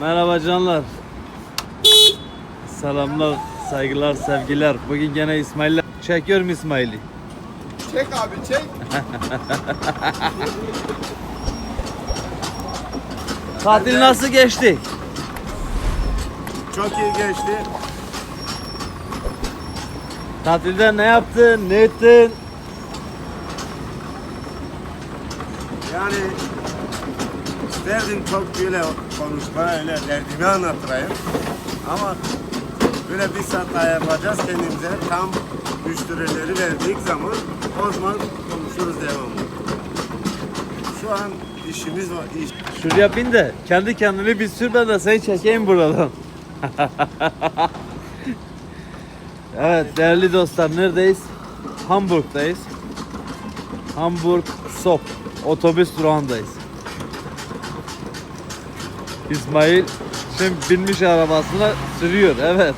Merhaba canlar. Selamlar, saygılar, sevgiler. Bugün gene İsmail'le çekiyorum İsmail'i. Çek abi çek. Tatil nasıl geçti? Çok iyi geçti. Tatilde ne yaptın, ne ettin? Yani isterdim çok böyle konuşma öyle derdimi anlatırayım. Ama böyle bir saat daha yapacağız kendimize. Tam müşterileri verdik zaman o zaman konuşuruz devamlı. Şu an işimiz var. iş. Şuraya bin de kendi kendini bir sür ben de seni çekeyim buradan. evet değerli dostlar neredeyiz? Hamburg'dayız. Hamburg Sop otobüs durağındayız. İsmail şimdi binmiş arabasına sürüyor evet.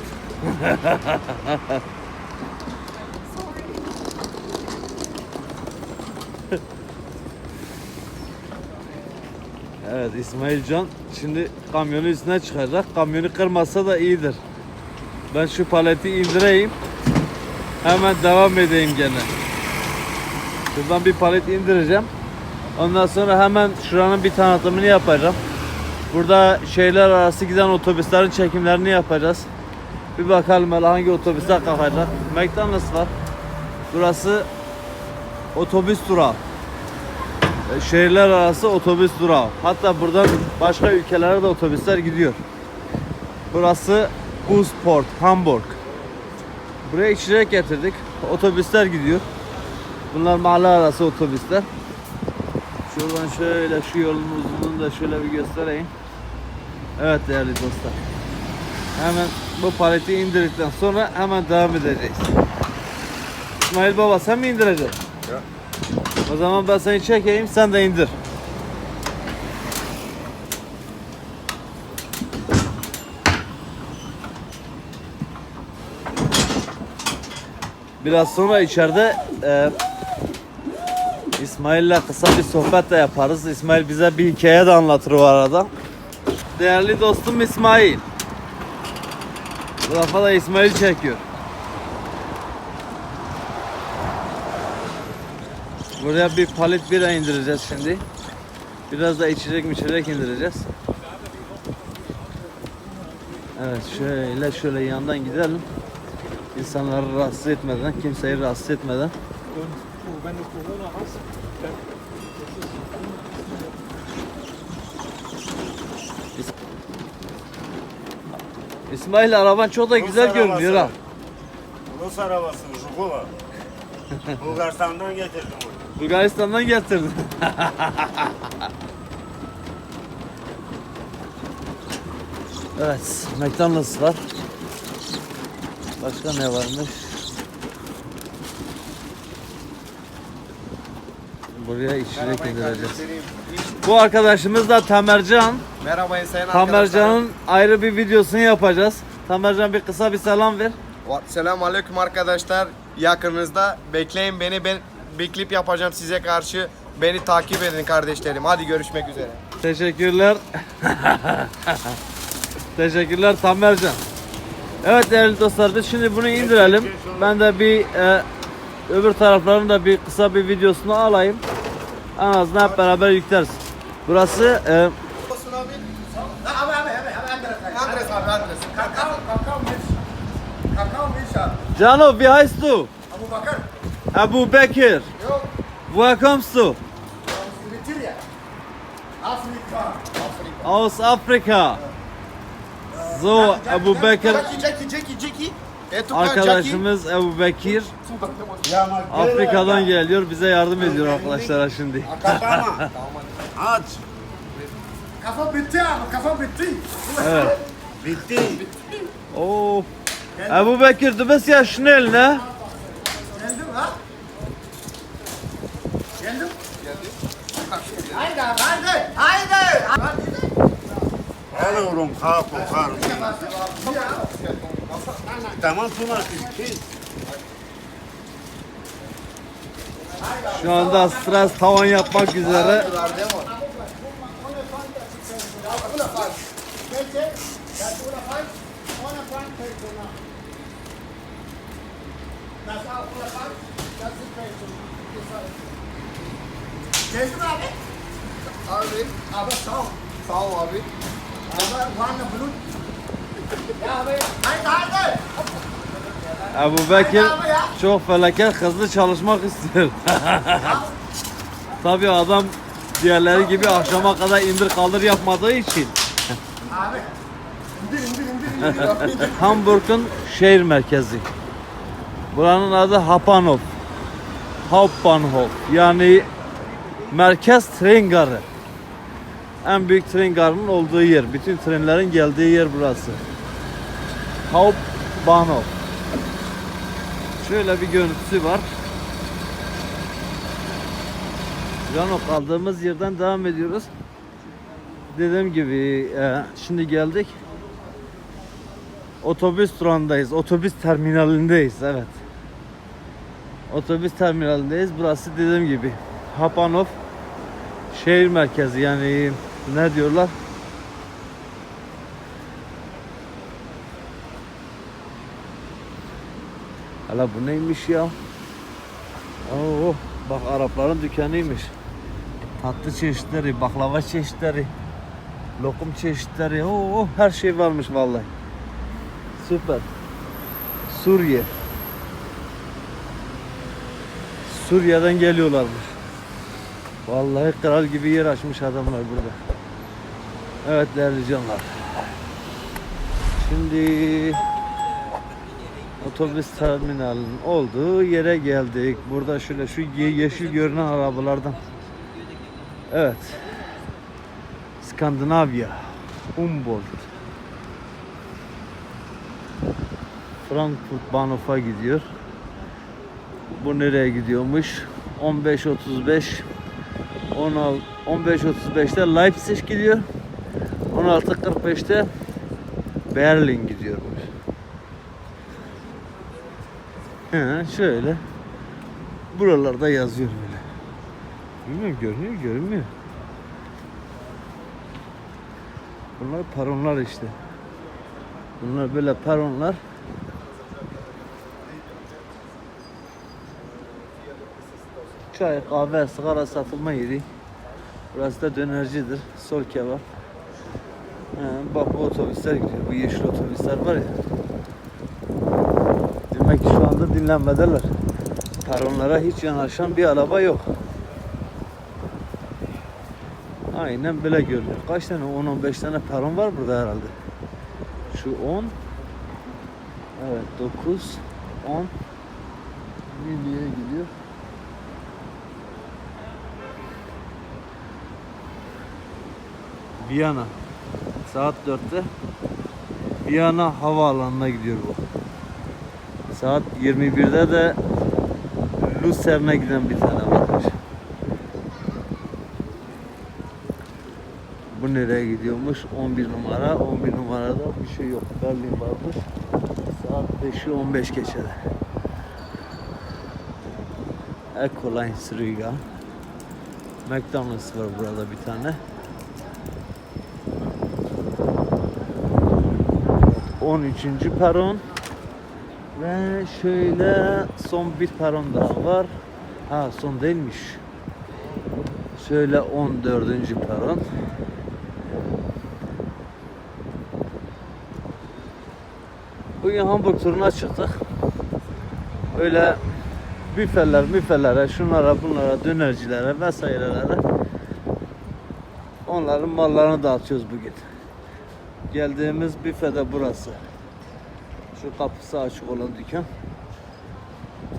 Evet İsmail Can şimdi kamyonu üstüne çıkacak. Kamyonu kırmasa da iyidir. Ben şu paleti indireyim. Hemen devam edeyim gene. Şuradan bir palet indireceğim. Ondan sonra hemen şuranın bir tanıtımını yapacağım. Burada şeyler arası giden otobüslerin çekimlerini yapacağız. Bir bakalım hele hangi otobüsler kalkacak. McDonald's var. Burası otobüs durağı. E, Şehirler arası otobüs durağı. Hatta buradan başka ülkelere de otobüsler gidiyor. Burası Busport, Hamburg. Buraya içecek getirdik. Otobüsler gidiyor. Bunlar mahalle arası otobüsler. Şuradan şöyle şu yolun uzunluğunu da şöyle bir göstereyim. Evet değerli dostlar. Hemen bu paleti indirdikten sonra hemen devam edeceğiz. İsmail baba sen mi indireceksin? O zaman ben seni çekeyim sen de indir. Biraz sonra içeride e, İsmail'le kısa bir sohbet de yaparız. İsmail bize bir hikaye de anlatır o arada. Değerli dostum İsmail. Bu defa da İsmail çekiyor. Buraya bir palet bira indireceğiz şimdi. Biraz da içecek içecek indireceğiz. Evet şöyle şöyle yandan gidelim. İnsanları rahatsız etmeden, kimseyi rahatsız etmeden. İsmail araban çok da güzel Rus görünüyor ha. arabası. Rus arabası, Jugula. Bulgaristan'dan getirdim onu. Bulgaristan'dan getirdin. evet, McDonald's var. Başka ne varmış? Buraya içecek indireceğiz. Bu arkadaşımız da Tamercan. Merhaba sayın. Tamercan'ın ayrı bir videosunu yapacağız. Tamercan bir kısa bir selam ver. Selamun aleyküm arkadaşlar. Yakınınızda bekleyin beni. Ben bir klip yapacağım size karşı. Beni takip edin kardeşlerim. Hadi görüşmek üzere. Teşekkürler. Teşekkürler Tamercan. Evet değerli dostlar biz şimdi bunu indirelim. Ben de bir e, öbür tarafların da bir kısa bir videosunu alayım. En azından hep beraber yükleriz. Burası e. Cano wie heißt du? Abu Bakar. Abu Bekir. Yok. Woher kommst du? Eritrea. Afrika. Aus Afrika. So Abu Bekir Jackie Jackie Jackie Jackie. Arkadaşımız Abu Bekir Afrika'dan geliyor bize yardım ediyor arkadaşlar şimdi. Aç. Kafa bitti abi, kafa bitti. Evet. Bitti. Oh. Abu Bekir du bist ja schnell ne? Geldim ha? Geldim. Haydi abi, haydi. Haydi. Haydi. Alıyorum kapı karı. Tamam Tuna. Şu anda stres tavan yapmak üzere. Du abi? Abi Aber sağ. sağ ol abi. Aber var mı bunun? Ya abi. Haydi haydi. Ebu Bekir çok felaket hızlı çalışmak istiyor. Tabii adam diğerleri gibi akşama kadar indir kaldır yapmadığı için. Hamburg'un şehir merkezi. Buranın adı Hapanhof. Hauptbahnhof. Yani merkez tren garı. En büyük tren garının olduğu yer. Bütün trenlerin geldiği yer burası. Hauptbahnhof. Şöyle bir görüntüsü var. Rano kaldığımız yerden devam ediyoruz. Dediğim gibi e, şimdi geldik. Otobüs durağındayız. Otobüs terminalindeyiz. Evet. Otobüs terminalindeyiz. Burası dediğim gibi Hapanov şehir merkezi yani ne diyorlar? Hala bu neymiş ya? Oo, bak Arapların dükkanıymış. Tatlı çeşitleri, baklava çeşitleri, lokum çeşitleri, oo, her şey varmış vallahi. Süper. Suriye. Suriye'den geliyorlarmış. Vallahi kral gibi yer açmış adamlar burada. Evet değerli canlar. Şimdi otobüs terminalinin olduğu yere geldik. Burada şöyle şu ye- yeşil görünen arabalardan. Evet. Skandinavya. Humboldt. Frankfurt Bahnhof'a gidiyor. Bu nereye gidiyormuş? 15.35 16 15.35'te Leipzig gidiyor. 16.45'te Berlin gidiyormuş. He, şöyle. Buralarda yazıyor böyle. Bilmiyorum görünüyor görünmüyor. Bunlar paronlar işte. Bunlar böyle peronlar. Çay, kahve, sigara satılma yeri. Burası da dönercidir. Sol kebap. He, bak bu otobüsler gidiyor. Bu yeşil otobüsler var ya. Demek ki şu anda dinlenmedeler. Peronlara hiç yanaşan bir araba yok. Aynen böyle görünüyor. Kaç tane? 10-15 tane peron var burada herhalde. Şu 10 Evet 9 10 Milliye gidiyor. Viyana. Saat 4'te Viyana havaalanına gidiyor bu. Saat 21'de de Luzern'e giden bir tane varmış. Bu nereye gidiyormuş? 11 numara. 11 numarada bir şey yok. Berlin vardır. Saat 5'i 15 geçede. Ecolines Riga. McDonald's var burada bir tane. 13. peron. Ve şöyle son bir peron daha var. Ha son değilmiş. Şöyle 14. peron. Bugün Hamburg turuna çıktık. Öyle büfeler, müfelere, şunlara, bunlara, dönercilere vesairelere onların mallarını dağıtıyoruz bugün. Geldiğimiz büfe de burası. Şu kapısı açık olan dükkan.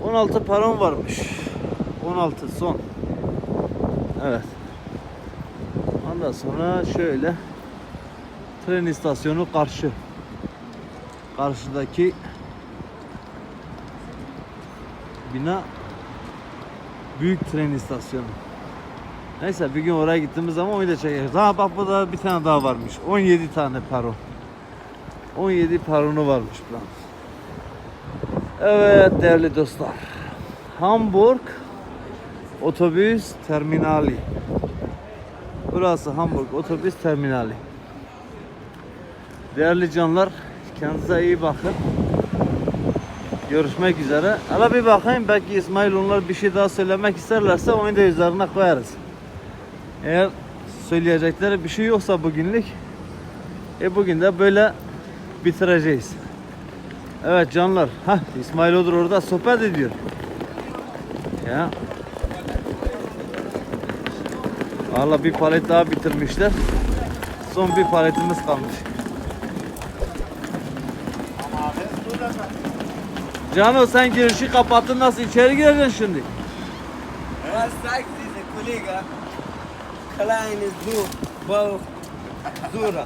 16 param varmış. 16 son. Evet. Ondan sonra şöyle tren istasyonu karşı. Karşıdaki bina büyük tren istasyonu. Neyse bir gün oraya gittiğimiz zaman onu da çekeriz. Ha bak bu da bir tane daha varmış. 17 tane peron. 17 peronu varmış buranın. Evet değerli dostlar. Hamburg otobüs terminali. Burası Hamburg otobüs terminali. Değerli canlar, kendinize iyi bakın. Görüşmek üzere. Hala bir bakayım belki İsmail onlar bir şey daha söylemek isterlerse onu da üzerine koyarız. Eğer söyleyecekleri bir şey yoksa bugünlük e bugün de böyle bitireceğiz. Evet canlar. Hah İsmail Odur orada sohbet ediyor. Ya. Valla bir palet daha bitirmişler. Son bir paletimiz kalmış. Cano sen girişi kapattın nasıl içeri gireceksin şimdi? Was sagt dieser Kollege? Kleines Du, Bauch, Sura.